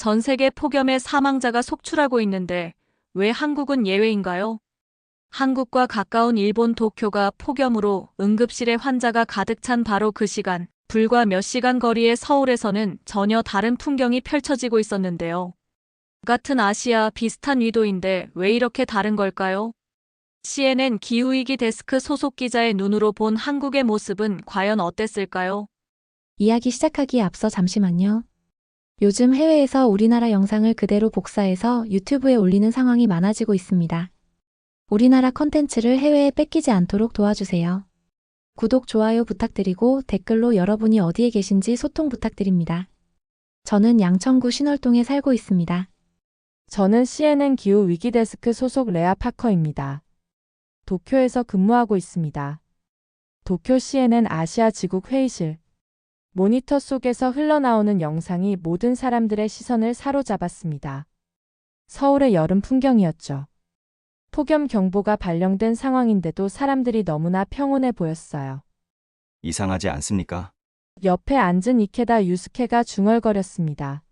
전 세계 폭염의 사망자가 속출하고 있는데 왜 한국은 예외인가요? 한국과 가까운 일본 도쿄가 폭염으로 응급실에 환자가 가득 찬 바로 그 시간, 불과 몇 시간 거리의 서울에서는 전혀 다른 풍경이 펼쳐지고 있었는데요. 같은 아시아 비슷한 위도인데 왜 이렇게 다른 걸까요? CNN 기후위기 데스크 소속 기자의 눈으로 본 한국의 모습은 과연 어땠을까요? 이야기 시작하기에 앞서 잠시만요. 요즘 해외에서 우리나라 영상을 그대로 복사해서 유튜브에 올리는 상황이 많아지고 있습니다. 우리나라 컨텐츠를 해외에 뺏기지 않도록 도와주세요. 구독, 좋아요 부탁드리고 댓글로 여러분이 어디에 계신지 소통 부탁드립니다. 저는 양천구 신월동에 살고 있습니다. 저는 CNN 기후 위기 데스크 소속 레아 파커입니다. 도쿄에서 근무하고 있습니다. 도쿄 CNN 아시아 지국 회의실. 모니터 속에서 흘러나오는 영상이 모든 사람들의 시선을 사로잡았습니다. 서울의 여름 풍경이었죠. 폭염 경보가 발령된 상황인데도 사람들이 너무나 평온해 보였어요. 이상하지 않습니까? 옆에 앉은 이케다 유스케가 중얼거렸습니다.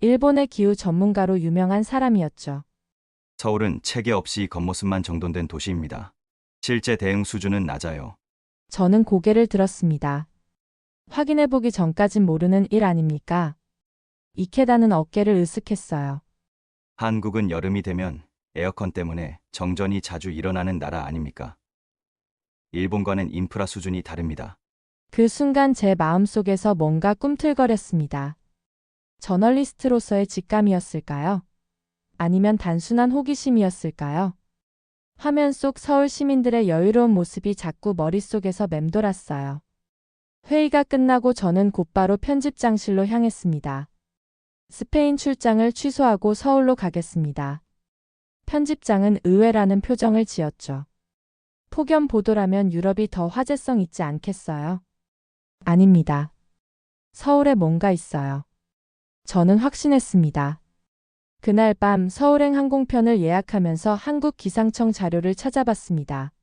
일본의 기후 전문가로 유명한 사람이었죠. 서울은 체계 없이 겉모습만 정돈된 도시입니다. 실제 대응 수준은 낮아요. 저는 고개를 들었습니다. 확인해보기 전까진 모르는 일 아닙니까? 이케다는 어깨를 으쓱했어요. 한국은 여름이 되면 에어컨 때문에 정전이 자주 일어나는 나라 아닙니까? 일본과는 인프라 수준이 다릅니다. 그 순간 제 마음속에서 뭔가 꿈틀거렸습니다. 저널리스트로서의 직감이었을까요? 아니면 단순한 호기심이었을까요? 화면 속 서울 시민들의 여유로운 모습이 자꾸 머릿속에서 맴돌았어요. 회의가 끝나고 저는 곧바로 편집장실로 향했습니다. 스페인 출장을 취소하고 서울로 가겠습니다. 편집장은 의외라는 표정을 지었죠. 폭염 보도라면 유럽이 더 화제성 있지 않겠어요? 아닙니다. 서울에 뭔가 있어요. 저는 확신했습니다. 그날 밤 서울행 항공편을 예약하면서 한국 기상청 자료를 찾아봤습니다.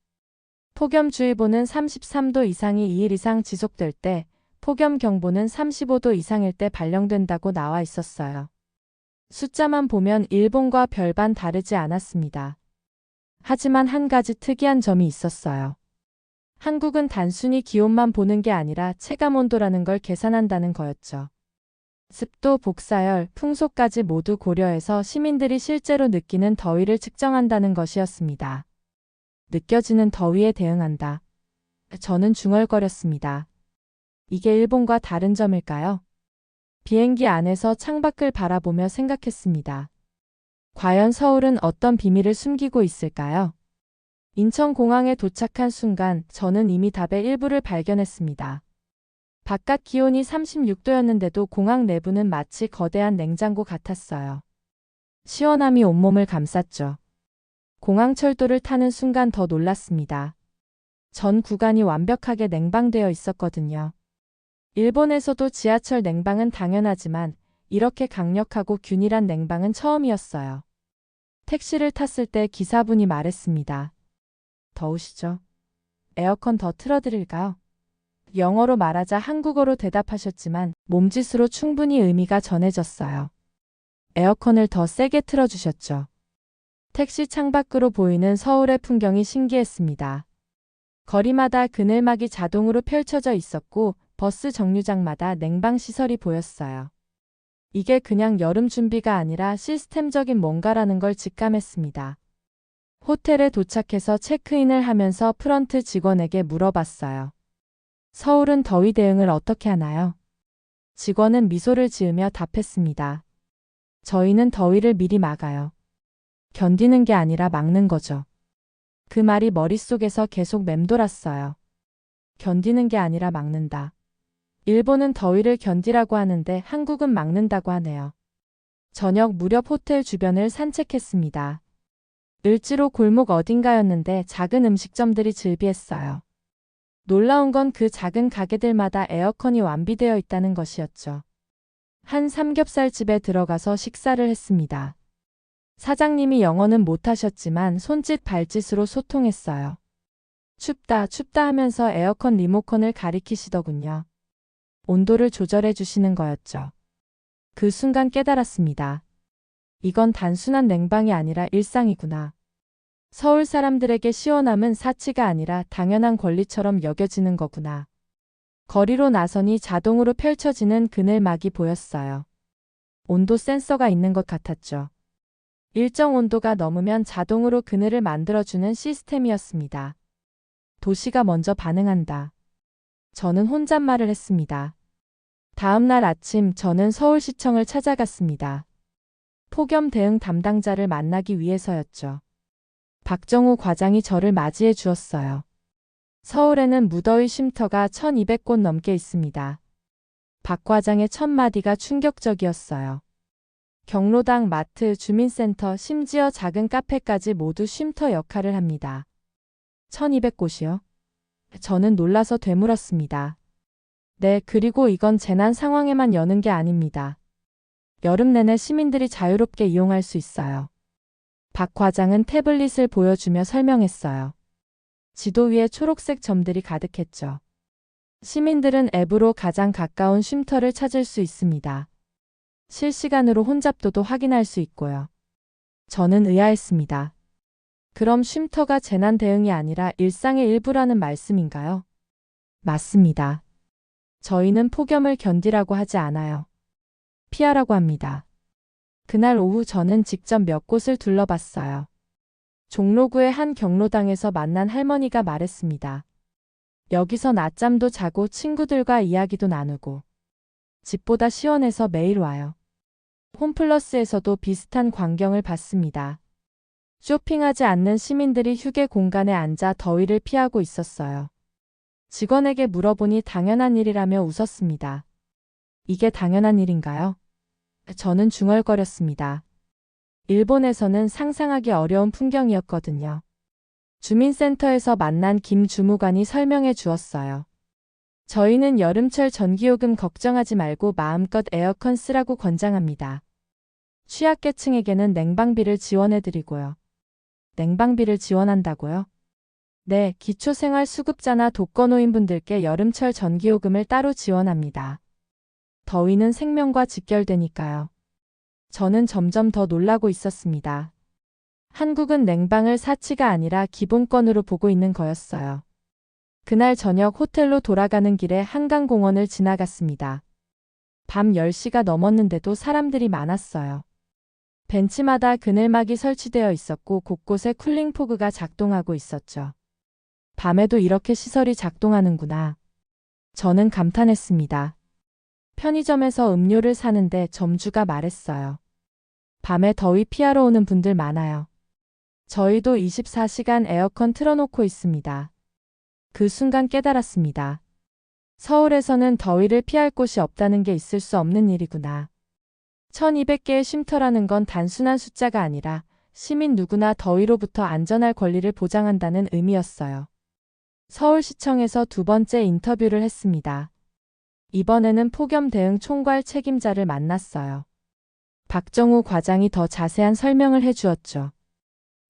폭염주의보는 33도 이상이 2일 이상 지속될 때, 폭염 경보는 35도 이상일 때 발령된다고 나와 있었어요. 숫자만 보면 일본과 별반 다르지 않았습니다. 하지만 한 가지 특이한 점이 있었어요. 한국은 단순히 기온만 보는 게 아니라 체감 온도라는 걸 계산한다는 거였죠. 습도, 복사열, 풍속까지 모두 고려해서 시민들이 실제로 느끼는 더위를 측정한다는 것이었습니다. 느껴지는 더위에 대응한다. 저는 중얼거렸습니다. 이게 일본과 다른 점일까요? 비행기 안에서 창밖을 바라보며 생각했습니다. 과연 서울은 어떤 비밀을 숨기고 있을까요? 인천공항에 도착한 순간 저는 이미 답의 일부를 발견했습니다. 바깥 기온이 36도였는데도 공항 내부는 마치 거대한 냉장고 같았어요. 시원함이 온몸을 감쌌죠. 공항 철도를 타는 순간 더 놀랐습니다. 전 구간이 완벽하게 냉방되어 있었거든요. 일본에서도 지하철 냉방은 당연하지만 이렇게 강력하고 균일한 냉방은 처음이었어요. 택시를 탔을 때 기사분이 말했습니다. 더우시죠? 에어컨 더 틀어드릴까요? 영어로 말하자 한국어로 대답하셨지만 몸짓으로 충분히 의미가 전해졌어요. 에어컨을 더 세게 틀어주셨죠. 택시 창밖으로 보이는 서울의 풍경이 신기했습니다. 거리마다 그늘막이 자동으로 펼쳐져 있었고 버스 정류장마다 냉방 시설이 보였어요. 이게 그냥 여름 준비가 아니라 시스템적인 뭔가라는 걸 직감했습니다. 호텔에 도착해서 체크인을 하면서 프런트 직원에게 물어봤어요. 서울은 더위 대응을 어떻게 하나요? 직원은 미소를 지으며 답했습니다. 저희는 더위를 미리 막아요. 견디는 게 아니라 막는 거죠. 그 말이 머릿속에서 계속 맴돌았어요. 견디는 게 아니라 막는다. 일본은 더위를 견디라고 하는데 한국은 막는다고 하네요. 저녁 무렵 호텔 주변을 산책했습니다. 을지로 골목 어딘가였는데 작은 음식점들이 즐비했어요. 놀라운 건 그 작은 가게들마다 에어컨이 완비되어 있다는 것이었죠. 한 삼겹살집에 들어가서 식사를 했습니다. 사장님이 영어는 못하셨지만 손짓 발짓으로 소통했어요. 춥다, 춥다 하면서 에어컨 리모컨을 가리키시더군요. 온도를 조절해 주시는 거였죠. 그 순간 깨달았습니다. 이건 단순한 냉방이 아니라 일상이구나. 서울 사람들에게 시원함은 사치가 아니라 당연한 권리처럼 여겨지는 거구나. 거리로 나서니 자동으로 펼쳐지는 그늘막이 보였어요. 온도 센서가 있는 것 같았죠. 일정 온도가 넘으면 자동으로 그늘을 만들어주는 시스템이었습니다. 도시가 먼저 반응한다. 저는 혼잣말을 했습니다. 다음 날 아침 저는 서울시청을 찾아갔습니다. 폭염 대응 담당자를 만나기 위해서였죠. 박정우 과장이 저를 맞이해 주었어요. 서울에는 무더위 쉼터가 1200곳 넘게 있습니다. 박 과장의 첫 마디가 충격적이었어요. 경로당, 마트, 주민센터, 심지어 작은 카페까지 모두 쉼터 역할을 합니다. 1200곳이요? 저는 놀라서 되물었습니다. 네, 그리고 이건 재난 상황에만 여는 게 아닙니다. 여름 내내 시민들이 자유롭게 이용할 수 있어요. 박 과장은 태블릿을 보여주며 설명했어요. 지도 위에 초록색 점들이 가득했죠. 시민들은 앱으로 가장 가까운 쉼터를 찾을 수 있습니다. 실시간으로 혼잡도도 확인할 수 있고요. 저는 의아했습니다. 그럼 쉼터가 재난 대응이 아니라 일상의 일부라는 말씀인가요? 맞습니다. 저희는 폭염을 견디라고 하지 않아요. 피하라고 합니다. 그날 오후 저는 직접 몇 곳을 둘러봤어요. 종로구의 한 경로당에서 만난 할머니가 말했습니다. 여기서 낮잠도 자고 친구들과 이야기도 나누고 집보다 시원해서 매일 와요. 홈플러스에서도 비슷한 광경을 봤습니다. 쇼핑하지 않는 시민들이 휴게 공간에 앉아 더위를 피하고 있었어요. 직원에게 물어보니 당연한 일이라며 웃었습니다. 이게 당연한 일인가요? 저는 중얼거렸습니다. 일본에서는 상상하기 어려운 풍경이었거든요. 주민센터에서 만난 김 주무관이 설명해 주었어요. 저희는 여름철 전기요금 걱정하지 말고 마음껏 에어컨 쓰라고 권장합니다. 취약계층에게는 냉방비를 지원해드리고요. 냉방비를 지원한다고요? 네, 기초생활수급자나 독거노인분들께 여름철 전기요금을 따로 지원합니다. 더위는 생명과 직결되니까요. 저는 점점 더 놀라고 있었습니다. 한국은 냉방을 사치가 아니라 기본권으로 보고 있는 거였어요. 그날 저녁 호텔로 돌아가는 길에 한강공원을 지나갔습니다. 밤 10시가 넘었는데도 사람들이 많았어요. 벤치마다 그늘막이 설치되어 있었고 곳곳에 쿨링포그가 작동하고 있었죠. 밤에도 이렇게 시설이 작동하는구나. 저는 감탄했습니다. 편의점에서 음료를 사는데 점주가 말했어요. 밤에 더위 피하러 오는 분들 많아요. 저희도 24시간 에어컨 틀어놓고 있습니다. 그 순간 깨달았습니다. 서울에서는 더위를 피할 곳이 없다는 게 있을 수 없는 일이구나. 1200개의 쉼터라는 건 단순한 숫자가 아니라 시민 누구나 더위로부터 안전할 권리를 보장한다는 의미였어요. 서울시청에서 두 번째 인터뷰를 했습니다. 이번에는 폭염 대응 총괄 책임자를 만났어요. 박정우 과장이 더 자세한 설명을 해주었죠.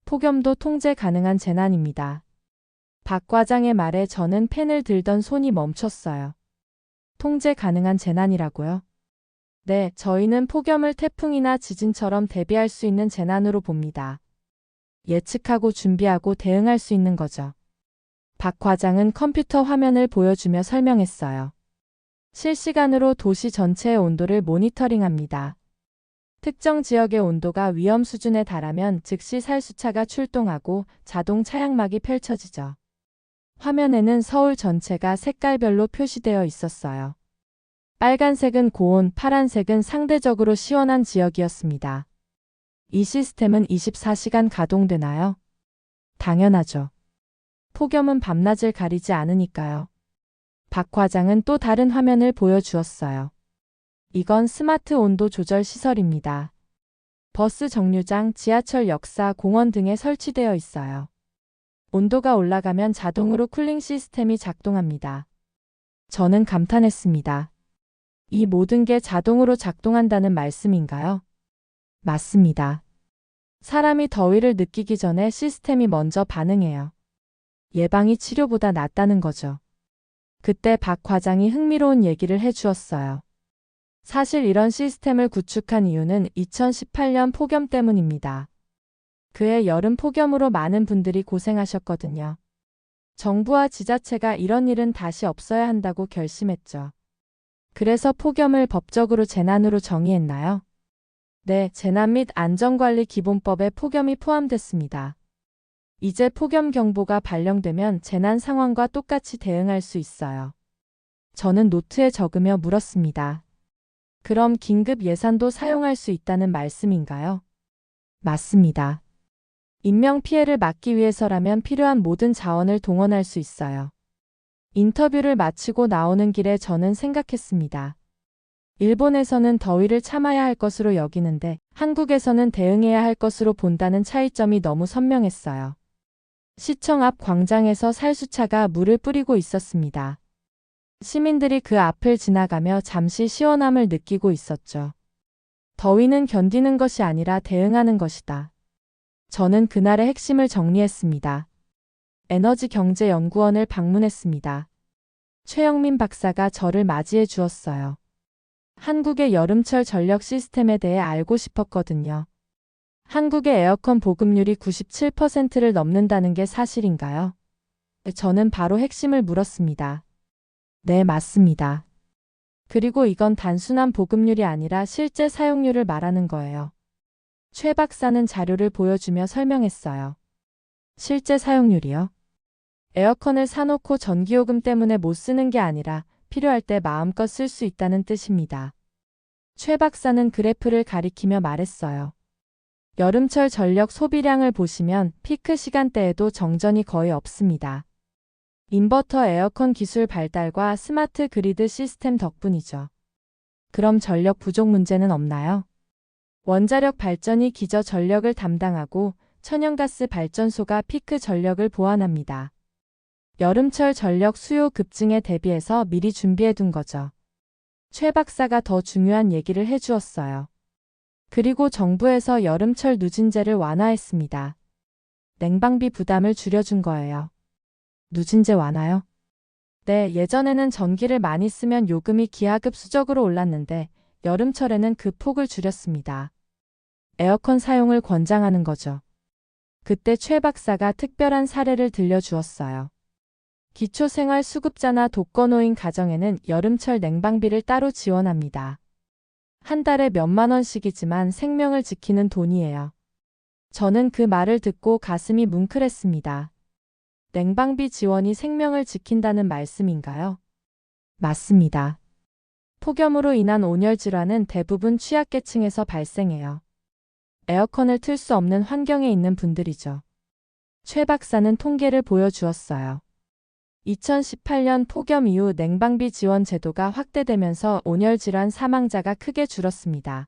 폭염도 통제 가능한 재난입니다. 박 과장의 말에 저는 펜을 들던 손이 멈췄어요. 통제 가능한 재난이라고요? 네, 저희는 폭염을 태풍이나 지진처럼 대비할 수 있는 재난으로 봅니다. 예측하고 준비하고 대응할 수 있는 거죠. 박 과장은 컴퓨터 화면을 보여주며 설명했어요. 실시간으로 도시 전체의 온도를 모니터링합니다. 특정 지역의 온도가 위험 수준에 달하면 즉시 살수차가 출동하고 자동 차량막이 펼쳐지죠. 화면에는 서울 전체가 색깔별로 표시되어 있었어요. 빨간색은 고온, 파란색은 상대적으로 시원한 지역이었습니다. 이 시스템은 24시간 가동되나요? 당연하죠. 폭염은 밤낮을 가리지 않으니까요. 박 과장은 또 다른 화면을 보여주었어요. 이건 스마트 온도 조절 시설입니다. 버스 정류장, 지하철 역사, 공원 등에 설치되어 있어요. 온도가 올라가면 자동으로 쿨링 시스템이 작동합니다. 저는 감탄했습니다. 이 모든 게 자동으로 작동한다는 말씀인가요? 맞습니다. 사람이 더위를 느끼기 전에 시스템이 먼저 반응해요. 예방이 치료보다 낫다는 거죠. 그때 박 과장이 흥미로운 얘기를 해 주었어요. 사실 이런 시스템을 구축한 이유는 2018년 폭염 때문입니다. 그해 여름 폭염으로 많은 분들이 고생하셨거든요. 정부와 지자체가 이런 일은 다시 없어야 한다고 결심했죠. 그래서 폭염을 법적으로 재난으로 정의했나요? 네, 재난 및 안전관리 기본법에 폭염이 포함됐습니다. 이제 폭염 경보가 발령되면 재난 상황과 똑같이 대응할 수 있어요. 저는 노트에 적으며 물었습니다. 그럼 긴급 예산도 사용할 수 있다는 말씀인가요? 맞습니다. 인명 피해를 막기 위해서라면 필요한 모든 자원을 동원할 수 있어요. 인터뷰를 마치고 나오는 길에 저는 생각했습니다. 일본에서는 더위를 참아야 할 것으로 여기는데 한국에서는 대응해야 할 것으로 본다는 차이점이 너무 선명했어요. 시청 앞 광장에서 살수차가 물을 뿌리고 있었습니다. 시민들이 그 앞을 지나가며 잠시 시원함을 느끼고 있었죠. 더위는 견디는 것이 아니라 대응하는 것이다. 저는 그날의 핵심을 정리했습니다. 에너지 경제 연구원을 방문했습니다. 최영민 박사가 저를 맞이해 주었어요. 한국의 여름철 전력 시스템에 대해 알고 싶었거든요. 한국의 에어컨 보급률이 97%를 넘는다는 게 사실인가요? 저는 바로 핵심을 물었습니다. 네, 맞습니다. 그리고 이건 단순한 보급률이 아니라 실제 사용률을 말하는 거예요. 최 박사는 자료를 보여주며 설명했어요. 실제 사용률이요? 에어컨을 사놓고 전기요금 때문에 못 쓰는 게 아니라 필요할 때 마음껏 쓸 수 있다는 뜻입니다. 최 박사는 그래프를 가리키며 말했어요. 여름철 전력 소비량을 보시면 피크 시간대에도 정전이 거의 없습니다. 인버터 에어컨 기술 발달과 스마트 그리드 시스템 덕분이죠. 그럼 전력 부족 문제는 없나요? 원자력 발전이 기저 전력을 담당하고 천연가스 발전소가 피크 전력을 보완합니다. 여름철 전력 수요 급증에 대비해서 미리 준비해 둔 거죠. 최 박사가 더 중요한 얘기를 해주었어요. 그리고 정부에서 여름철 누진제를 완화했습니다. 냉방비 부담을 줄여준 거예요. 누진제 완화요? 네, 예전에는 전기를 많이 쓰면 요금이 기하급 수적으로 올랐는데 여름철에는 그 폭을 줄였습니다. 에어컨 사용을 권장하는 거죠. 그때 최 박사가 특별한 사례를 들려주었어요. 기초생활 수급자나 독거노인 가정에는 여름철 냉방비를 따로 지원합니다. 한 달에 몇만 원씩이지만 생명을 지키는 돈이에요. 저는 그 말을 듣고 가슴이 뭉클했습니다. 냉방비 지원이 생명을 지킨다는 말씀인가요? 맞습니다. 폭염으로 인한 온열 질환은 대부분 취약계층에서 발생해요. 에어컨을 틀 수 없는 환경에 있는 분들이죠. 최 박사는 통계를 보여주었어요. 2018년 폭염 이후 냉방비 지원 제도가 확대되면서 온열 질환 사망자가 크게 줄었습니다.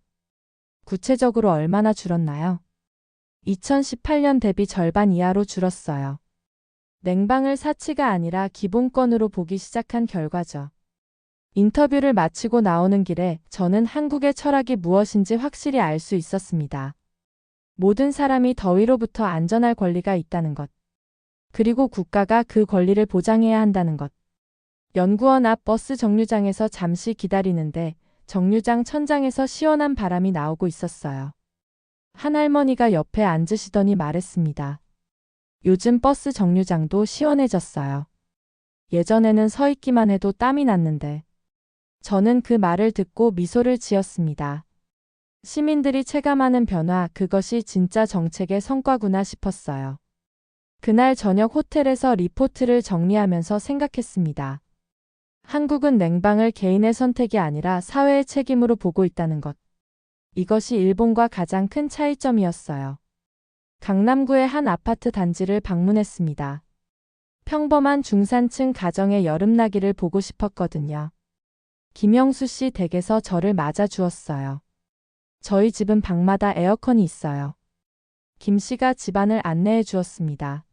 구체적으로 얼마나 줄었나요? 2018년 대비 절반 이하로 줄었어요. 냉방을 사치가 아니라 기본권으로 보기 시작한 결과죠. 인터뷰를 마치고 나오는 길에 저는 한국의 철학이 무엇인지 확실히 알 수 있었습니다. 모든 사람이 더위로부터 안전할 권리가 있다는 것. 그리고 국가가 그 권리를 보장해야 한다는 것. 연구원 앞 버스 정류장에서 잠시 기다리는데 정류장 천장에서 시원한 바람이 나오고 있었어요. 한 할머니가 옆에 앉으시더니 말했습니다. 요즘 버스 정류장도 시원해졌어요. 예전에는 서 있기만 해도 땀이 났는데. 저는 그 말을 듣고 미소를 지었습니다. 시민들이 체감하는 변화, 그것이 진짜 정책의 성과구나 싶었어요. 그날 저녁 호텔에서 리포트를 정리하면서 생각했습니다. 한국은 냉방을 개인의 선택이 아니라 사회의 책임으로 보고 있다는 것. 이것이 일본과 가장 큰 차이점이었어요. 강남구의 한 아파트 단지를 방문했습니다. 평범한 중산층 가정의 여름나기를 보고 싶었거든요. 김영수 씨 댁에서 저를 맞아 주었어요. 저희 집은 방마다 에어컨이 있어요. 김 씨가 집안을 안내해 주었습니다.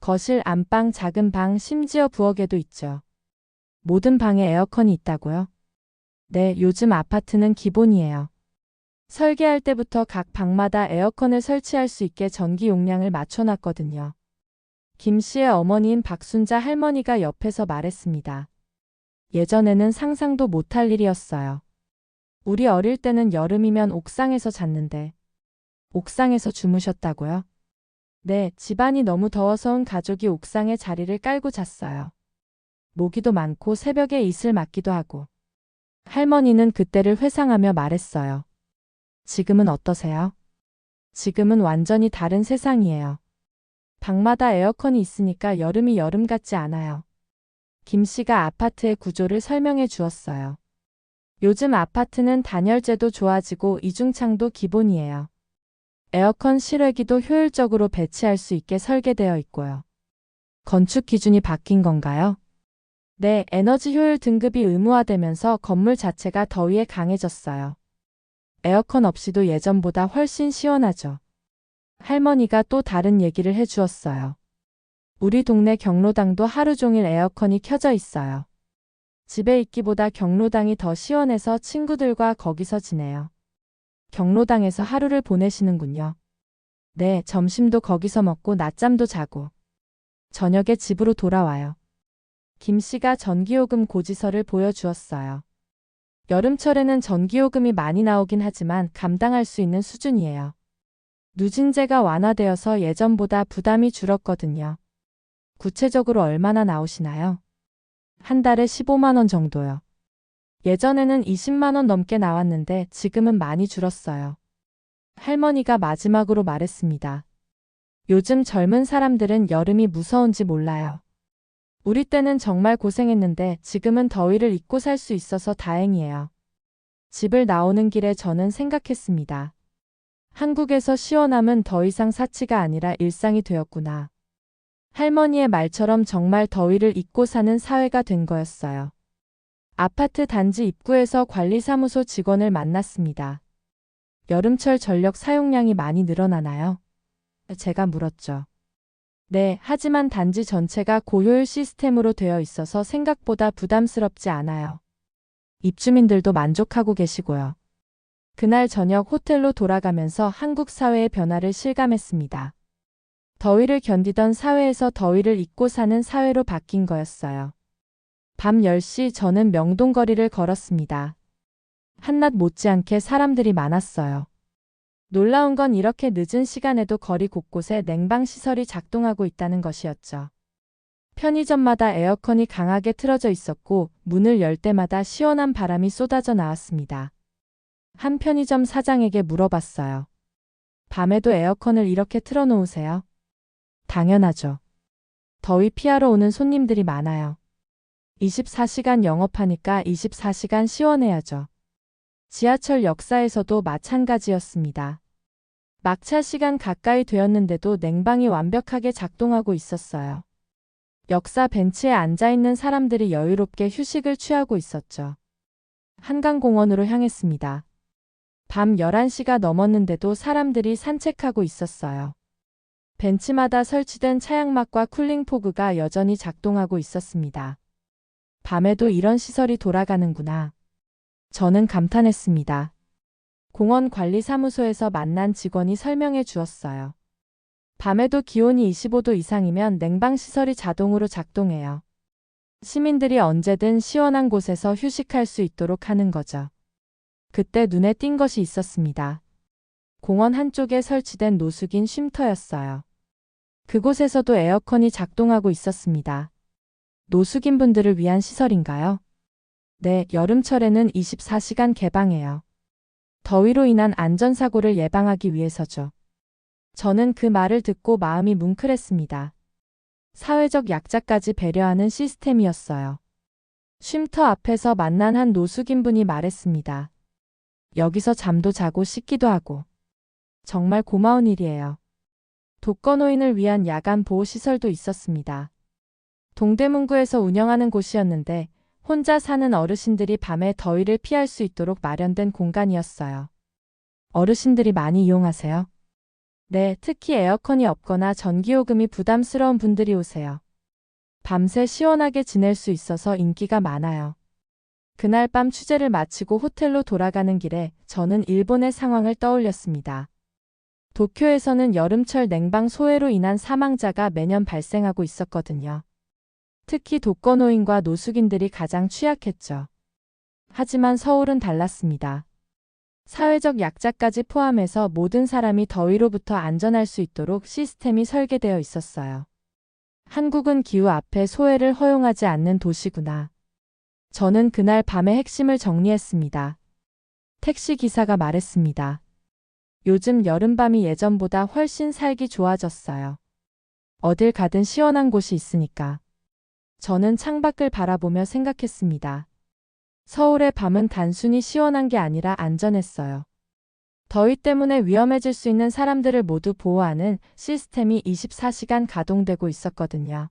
거실, 안방, 작은 방, 심지어 부엌에도 있죠. 모든 방에 에어컨이 있다고요? 네, 요즘 아파트는 기본이에요. 설계할 때부터 각 방마다 에어컨을 설치할 수 있게 전기 용량을 맞춰놨거든요. 김 씨의 어머니인 박순자 할머니가 옆에서 말했습니다. 예전에는 상상도 못할 일이었어요. 우리 어릴 때는 여름이면 옥상에서 잤는데. 옥상에서 주무셨다고요? 네, 집안이 너무 더워서 온 가족이 옥상에 자리를 깔고 잤어요. 모기도 많고 새벽에 이슬 맞기도 하고. 할머니는 그때를 회상하며 말했어요. 지금은 어떠세요? 지금은 완전히 다른 세상이에요. 방마다 에어컨이 있으니까 여름이 여름 같지 않아요. 김 씨가 아파트의 구조를 설명해 주었어요. 요즘 아파트는 단열재도 좋아지고 이중창도 기본이에요. 에어컨 실외기도 효율적으로 배치할 수 있게 설계되어 있고요. 건축 기준이 바뀐 건가요? 네, 에너지 효율 등급이 의무화되면서 건물 자체가 더위에 강해졌어요. 에어컨 없이도 예전보다 훨씬 시원하죠. 할머니가 또 다른 얘기를 해 주었어요. 우리 동네 경로당도 하루 종일 에어컨이 켜져 있어요. 집에 있기보다 경로당이 더 시원해서 친구들과 거기서 지내요. 경로당에서 하루를 보내시는군요. 네, 점심도 거기서 먹고 낮잠도 자고. 저녁에 집으로 돌아와요. 김 씨가 전기요금 고지서를 보여주었어요. 여름철에는 전기요금이 많이 나오긴 하지만 감당할 수 있는 수준이에요. 누진제가 완화되어서 예전보다 부담이 줄었거든요. 구체적으로 얼마나 나오시나요? 한 달에 15만원 정도요. 예전에는 20만원 넘게 나왔는데 지금은 많이 줄었어요. 할머니가 마지막으로 말했습니다. 요즘 젊은 사람들은 여름이 무서운지 몰라요. 우리 때는 정말 고생했는데 지금은 더위를 잊고 살 수 있어서 다행이에요. 집을 나오는 길에 저는 생각했습니다. 한국에서 시원함은 더 이상 사치가 아니라 일상이 되었구나. 할머니의 말처럼 정말 더위를 잊고 사는 사회가 된 거였어요. 아파트 단지 입구에서 관리사무소 직원을 만났습니다. 여름철 전력 사용량이 많이 늘어나나요? 제가 물었죠. 네, 하지만 단지 전체가 고효율 시스템으로 되어 있어서 생각보다 부담스럽지 않아요. 입주민들도 만족하고 계시고요. 그날 저녁 호텔로 돌아가면서 한국 사회의 변화를 실감했습니다. 더위를 견디던 사회에서 더위를 잊고 사는 사회로 바뀐 거였어요. 밤 10시 저는 명동거리를 걸었습니다. 한낮 못지않게 사람들이 많았어요. 놀라운 건 이렇게 늦은 시간에도 거리 곳곳에 냉방 시설이 작동하고 있다는 것이었죠. 편의점마다 에어컨이 강하게 틀어져 있었고 문을 열 때마다 시원한 바람이 쏟아져 나왔습니다. 한 편의점 사장에게 물어봤어요. 밤에도 에어컨을 이렇게 틀어놓으세요? 당연하죠. 더위 피하러 오는 손님들이 많아요. 24시간 영업하니까 24시간 시원해야죠. 지하철 역사에서도 마찬가지였습니다. 막차 시간 가까이 되었는데도 냉방이 완벽하게 작동하고 있었어요. 역사 벤치에 앉아있는 사람들이 여유롭게 휴식을 취하고 있었죠. 한강공원으로 향했습니다. 밤 11시가 넘었는데도 사람들이 산책하고 있었어요. 벤치마다 설치된 차양막과 쿨링포그가 여전히 작동하고 있었습니다. 밤에도 이런 시설이 돌아가는구나. 저는 감탄했습니다. 공원 관리사무소에서 만난 직원이 설명해 주었어요. 밤에도 기온이 25도 이상이면 냉방시설이 자동으로 작동해요. 시민들이 언제든 시원한 곳에서 휴식할 수 있도록 하는 거죠. 그때 눈에 띈 것이 있었습니다. 공원 한쪽에 설치된 노숙인 쉼터였어요. 그곳에서도 에어컨이 작동하고 있었습니다. 노숙인 분들을 위한 시설인가요? 네, 여름철에는 24시간 개방해요. 더위로 인한 안전사고를 예방하기 위해서죠. 저는 그 말을 듣고 마음이 뭉클했습니다. 사회적 약자까지 배려하는 시스템이었어요. 쉼터 앞에서 만난 한 노숙인 분이 말했습니다. 여기서 잠도 자고 씻기도 하고. 정말 고마운 일이에요. 독거노인을 위한 야간 보호시설도 있었습니다. 동대문구에서 운영하는 곳이었는데 혼자 사는 어르신들이 밤에 더위를 피할 수 있도록 마련된 공간이었어요. 어르신들이 많이 이용하세요? 네, 특히 에어컨이 없거나 전기요금이 부담스러운 분들이 오세요. 밤새 시원하게 지낼 수 있어서 인기가 많아요. 그날 밤 취재를 마치고 호텔로 돌아가는 길에 저는 일본의 상황을 떠올렸습니다. 도쿄에서는 여름철 냉방 소외로 인한 사망자가 매년 발생하고 있었거든요. 특히 독거노인과 노숙인들이 가장 취약했죠. 하지만 서울은 달랐습니다. 사회적 약자까지 포함해서 모든 사람이 더위로부터 안전할 수 있도록 시스템이 설계되어 있었어요. 한국은 기후 앞에 소외를 허용하지 않는 도시구나. 저는 그날 밤의 핵심을 정리했습니다. 택시 기사가 말했습니다. 요즘 여름밤이 예전보다 훨씬 살기 좋아졌어요. 어딜 가든 시원한 곳이 있으니까. 저는 창밖을 바라보며 생각했습니다. 서울의 밤은 단순히 시원한 게 아니라 안전했어요. 더위 때문에 위험해질 수 있는 사람들을 모두 보호하는 시스템이 24시간 가동되고 있었거든요.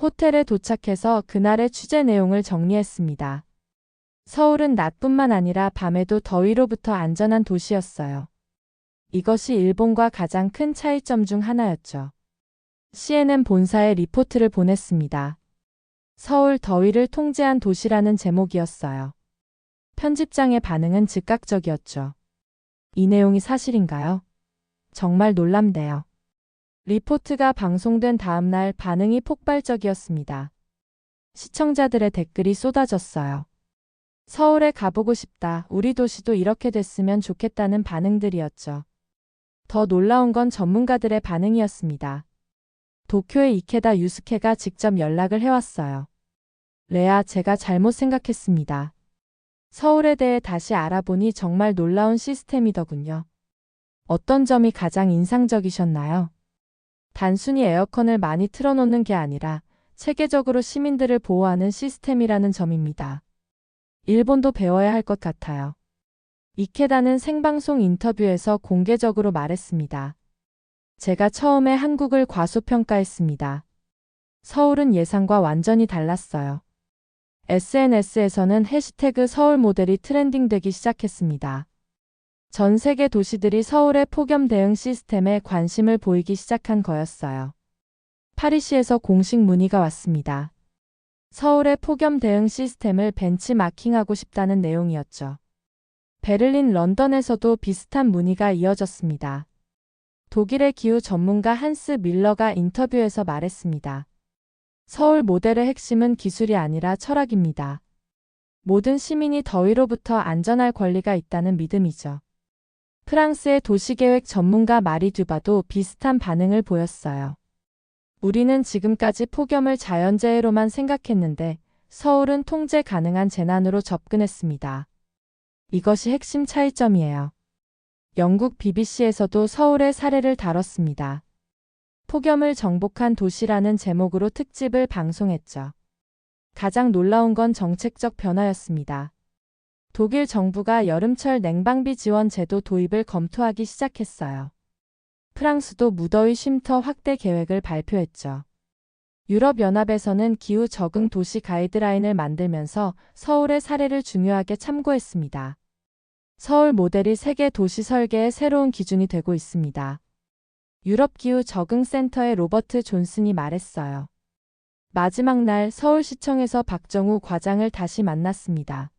호텔에 도착해서 그날의 취재 내용을 정리했습니다. 서울은 낮뿐만 아니라 밤에도 더위로부터 안전한 도시였어요. 이것이 일본과 가장 큰 차이점 중 하나였죠. CNN 본사에 리포트를 보냈습니다. 서울 더위를 통제한 도시라는 제목이었어요. 편집장의 반응은 즉각적이었죠. 이 내용이 사실인가요? 정말 놀랍네요. 리포트가 방송된 다음 날 반응이 폭발적이었습니다. 시청자들의 댓글이 쏟아졌어요. 서울에 가보고 싶다. 우리 도시도 이렇게 됐으면 좋겠다는 반응들이었죠. 더 놀라운 건 전문가들의 반응이었습니다. 도쿄의 이케다 유스케가 직접 연락을 해왔어요. 레아, 제가 잘못 생각했습니다. 서울에 대해 다시 알아보니 정말 놀라운 시스템이더군요. 어떤 점이 가장 인상적이셨나요? 단순히 에어컨을 많이 틀어놓는 게 아니라 체계적으로 시민들을 보호하는 시스템이라는 점입니다. 일본도 배워야 할 것 같아요. 이케다는 생방송 인터뷰에서 공개적으로 말했습니다. 제가 처음에 한국을 과소평가했습니다. 서울은 예상과 완전히 달랐어요. SNS에서는 해시태그 서울 모델이 트렌딩되기 시작했습니다. 전 세계 도시들이 서울의 폭염 대응 시스템에 관심을 보이기 시작한 거였어요. 파리시에서 공식 문의가 왔습니다. 서울의 폭염 대응 시스템을 벤치마킹하고 싶다는 내용이었죠. 베를린, 런던에서도 비슷한 문의가 이어졌습니다. 독일의 기후 전문가 한스 밀러가 인터뷰에서 말했습니다. 서울 모델의 핵심은 기술이 아니라 철학입니다. 모든 시민이 더위로부터 안전할 권리가 있다는 믿음이죠. 프랑스의 도시계획 전문가 마리 듀바도 비슷한 반응을 보였어요. 우리는 지금까지 폭염을 자연재해로만 생각했는데 서울은 통제 가능한 재난으로 접근했습니다. 이것이 핵심 차이점이에요. 영국 BBC에서도 서울의 사례를 다뤘습니다. 폭염을 정복한 도시라는 제목으로 특집을 방송했죠. 가장 놀라운 건 정책적 변화였습니다. 독일 정부가 여름철 냉방비 지원 제도 도입을 검토하기 시작했어요. 프랑스도 무더위 쉼터 확대 계획을 발표했죠. 유럽연합에서는 기후 적응 도시 가이드라인을 만들면서 서울의 사례를 중요하게 참고했습니다. 서울 모델이 세계 도시 설계의 새로운 기준이 되고 있습니다. 유럽 기후 적응 센터의 로버트 존슨이 말했어요. 마지막 날 서울시청에서 박정우 과장을 다시 만났습니다.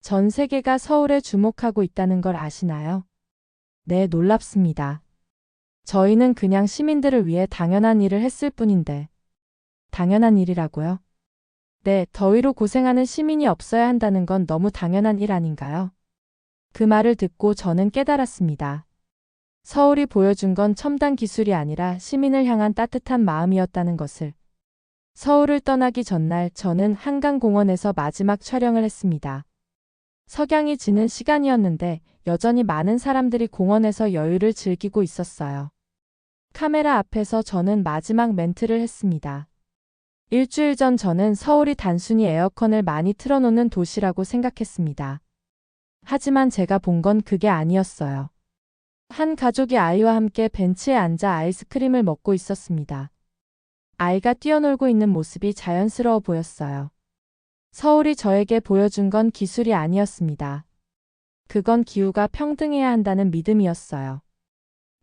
전 세계가 서울에 주목하고 있다는 걸 아시나요? 네, 놀랍습니다. 저희는 그냥 시민들을 위해 당연한 일을 했을 뿐인데. 당연한 일이라고요? 네, 더위로 고생하는 시민이 없어야 한다는 건 너무 당연한 일 아닌가요? 그 말을 듣고 저는 깨달았습니다. 서울이 보여준 건 첨단 기술이 아니라 시민을 향한 따뜻한 마음이었다는 것을. 서울을 떠나기 전날 저는 한강공원에서 마지막 촬영을 했습니다. 석양이 지는 시간이었는데 여전히 많은 사람들이 공원에서 여유를 즐기고 있었어요. 카메라 앞에서 저는 마지막 멘트를 했습니다. 일주일 전 저는 서울이 단순히 에어컨을 많이 틀어놓는 도시라고 생각했습니다. 하지만 제가 본 건 그게 아니었어요. 한 가족이 아이와 함께 벤치에 앉아 아이스크림을 먹고 있었습니다. 아이가 뛰어놀고 있는 모습이 자연스러워 보였어요. 서울이 저에게 보여준 건 기술이 아니었습니다. 그건 기후가 평등해야 한다는 믿음이었어요.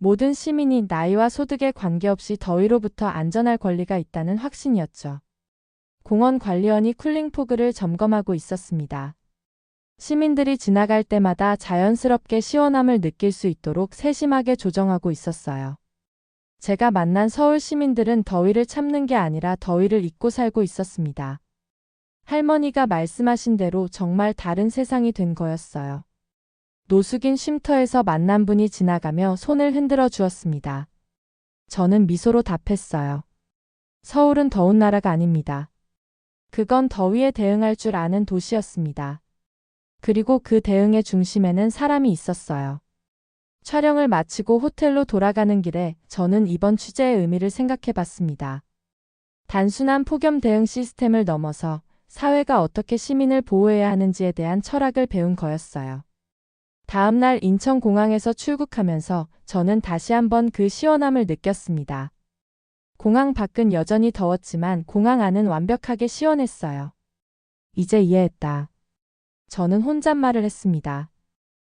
모든 시민이 나이와 소득에 관계없이 더위로부터 안전할 권리가 있다는 확신이었죠. 공원 관리원이 쿨링포그를 점검하고 있었습니다. 시민들이 지나갈 때마다 자연스럽게 시원함을 느낄 수 있도록 세심하게 조정하고 있었어요. 제가 만난 서울 시민들은 더위를 참는 게 아니라 더위를 잊고 살고 있었습니다. 할머니가 말씀하신 대로 정말 다른 세상이 된 거였어요. 노숙인 쉼터에서 만난 분이 지나가며 손을 흔들어 주었습니다. 저는 미소로 답했어요. 서울은 더운 나라가 아닙니다. 그건 더위에 대응할 줄 아는 도시였습니다. 그리고 그 대응의 중심에는 사람이 있었어요. 촬영을 마치고 호텔로 돌아가는 길에 저는 이번 취재의 의미를 생각해 봤습니다. 단순한 폭염 대응 시스템을 넘어서 사회가 어떻게 시민을 보호해야 하는지에 대한 철학을 배운 거였어요. 다음 날 인천공항에서 출국하면서 저는 다시 한번 그 시원함을 느꼈습니다. 공항 밖은 여전히 더웠지만 공항 안은 완벽하게 시원했어요. 이제 이해했다. 저는 혼잣말을 했습니다.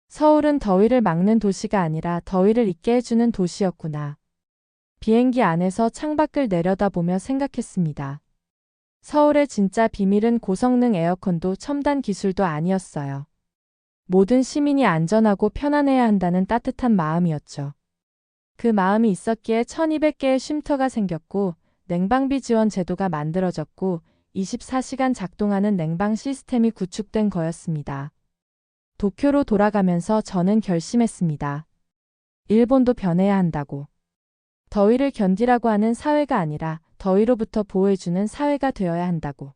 서울은 더위를 막는 도시가 아니라 더위를 잊게 해주는 도시였구나. 비행기 안에서 창밖을 내려다보며 생각했습니다. 서울의 진짜 비밀은 고성능 에어컨도 첨단 기술도 아니었어요. 모든 시민이 안전하고 편안해야 한다는 따뜻한 마음이었죠. 그 마음이 있었기에 1200개의 쉼터가 생겼고 냉방비 지원 제도가 만들어졌고 24시간 작동하는 냉방 시스템이 구축된 거였습니다. 도쿄로 돌아가면서 저는 결심했습니다. 일본도 변해야 한다고. 더위를 견디라고 하는 사회가 아니라 더위로부터 보호해주는 사회가 되어야 한다고.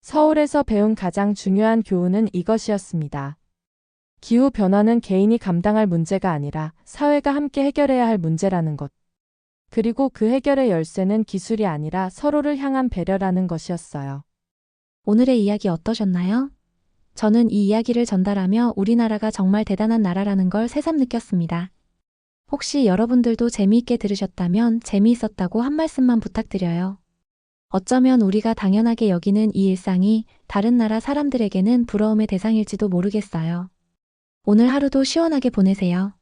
서울에서 배운 가장 중요한 교훈은 이것이었습니다. 기후 변화는 개인이 감당할 문제가 아니라 사회가 함께 해결해야 할 문제라는 것. 그리고 그 해결의 열쇠는 기술이 아니라 서로를 향한 배려라는 것이었어요. 오늘의 이야기 어떠셨나요? 저는 이 이야기를 전달하며 우리나라가 정말 대단한 나라라는 걸 새삼 느꼈습니다. 혹시 여러분들도 재미있게 들으셨다면 재미있었다고 한 말씀만 부탁드려요. 어쩌면 우리가 당연하게 여기는 이 일상이 다른 나라 사람들에게는 부러움의 대상일지도 모르겠어요. 오늘 하루도 시원하게 보내세요.